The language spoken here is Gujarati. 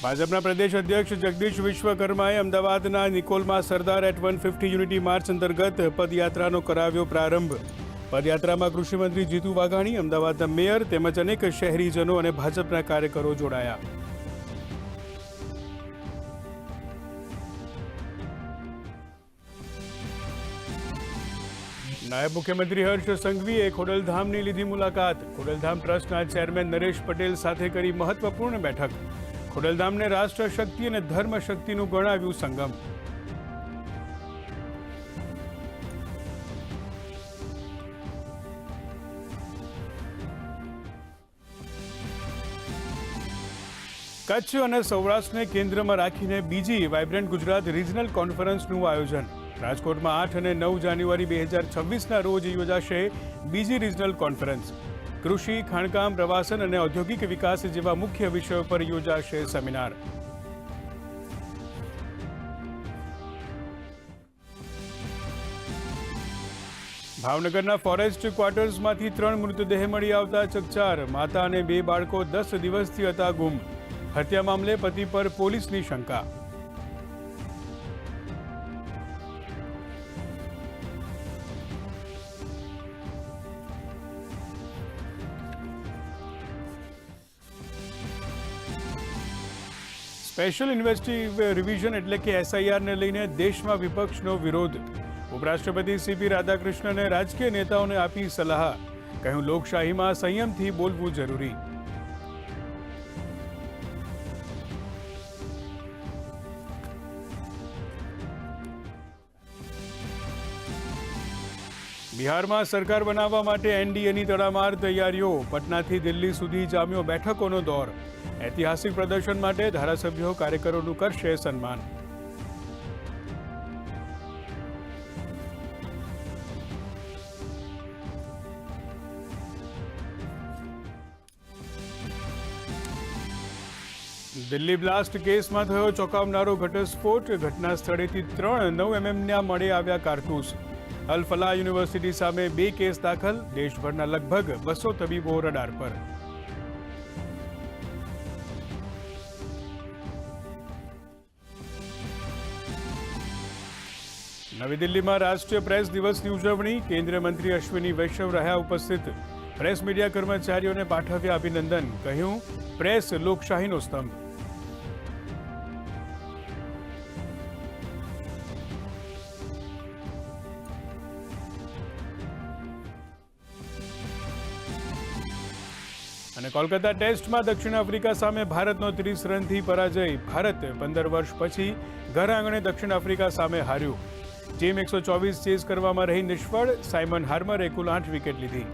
ભાજપના પ્રદેશ અધ્યક્ષ જગદીશ વિશ્વકર્માએ અમદાવાદના નિકોલમાં Sardar at one fifty unity march અંતર્ગત પદયાત્રાનો કરાવ્યો પ્રારંભ. પદયાત્રામાં કૃષિમંત્રી જીતુ વાઘાણી, અમદાવાદના મેયર તેમજ અનેક શહેરીજનો અને ભાજપના કાર્યકરો જોડાયા. નાયબ મુખ્યમંત્રી હર્ષ સંઘવીએ ખોડલધામની લીધી મુલાકાત. ખોડલધામ ટ્રસ્ટના ચેરમેન નરેશ પટેલ સાથે કરી મહત્વપૂર્ણ બેઠક. ખોડલધામને રાષ્ટ્ર શક્તિ અને ધર્મ શક્તિનું ગણાવ્યું સંગમ. કચ્છ અને સૌરાષ્ટ્રને કેન્દ્રમાં રાખીને બીજી વાઇબ્રન્ટ ગુજરાત રિજનલ કોન્ફરન્સનું આયોજન. રાજકોટમાં આઠ અને નવ જાન્યુઆરી બે હજાર છવ્વીસના રોજ યોજાશે બીજી રિજનલ કોન્ફરન્સ. કૃષિ ખાણકામ પ્રવાસન અને ઔદ્યોગિક વિકાસ જેવા મુખ્ય વિષયો પર યોજાશે સેમિનાર ભાવનગરના ફોરેસ્ટ ક્વાર્ટર્સમાંથી ત્રણ મૃતદેહ મળી આવતા ચકચાર માતા અને બે બાળકો દસ દિવસથી હતા ગુમ હત્યા મામલે પતિ પર પોલીસની શંકા સ્પેશિયલ ઇન્વેસ્ટિવ રિવિઝન એટલે કે એસઆઈઆરને લઈને દેશમાં વિપક્ષનો વિરોધ. ઉપરાષ્ટ્રપતિ સીપી રાધાકૃષ્ણને રાજકીય નેતાઓને આપી સલાહ. કહ્યું, લોકશાહીમાં સંયમથી બોલવું જરૂરી. બિહારમાં સરકાર બનાવવા માટે એનડીએની તડામાર તૈયારીઓ. પટનાથી દિલ્હી સુધી જામ્યો બેઠકોનો દોર. ઐતિહાસિક પ્રદર્શન માટે ધારાસભ્યો કાર્યકરોનું કરશે સન્માન. દિલ્હી બ્લાસ્ટ કેસમાં થયો ચોંકાવનારો ઘટસ્ફોટ. ઘટના સ્થળેથી ત્રણ નવ એમએમના મળી આવ્યા કારતૂસ. અલ ફલાહ યુનિવર્સિટી સામે બે કેસ દાખલ. દેશભરના લગભગ બસો તબીબો રડાર પર. નવી દિલ્હીમાં રાષ્ટ્રીય પ્રેસ દિવસની ઉજવણી. કેન્દ્રીય મંત્રી અશ્વિની વૈષ્ણવ રહ્યા ઉપસ્થિત. પ્રેસ મીડિયા કર્મચારીઓને પાઠવ્યા અભિનંદન. કહ્યું, પ્રેસ લોકશાહીનો સ્તંભ. અને કોલકાતા ટેસ્ટમાં દક્ષિણ આફ્રિકા સામે ભારતનો ત્રીસ રનથી પરાજય. ભારત પંદર વર્ષ પછી ઘર આંગણે દક્ષિણ આફ્રિકા સામે હાર્યું. ટીમ એકસો ચોવીસ ચેઝ કરવામાં રહી નિષ્ફળ. સાયમન હાર્મરે કુલ આઠ વિકેટ લીધી.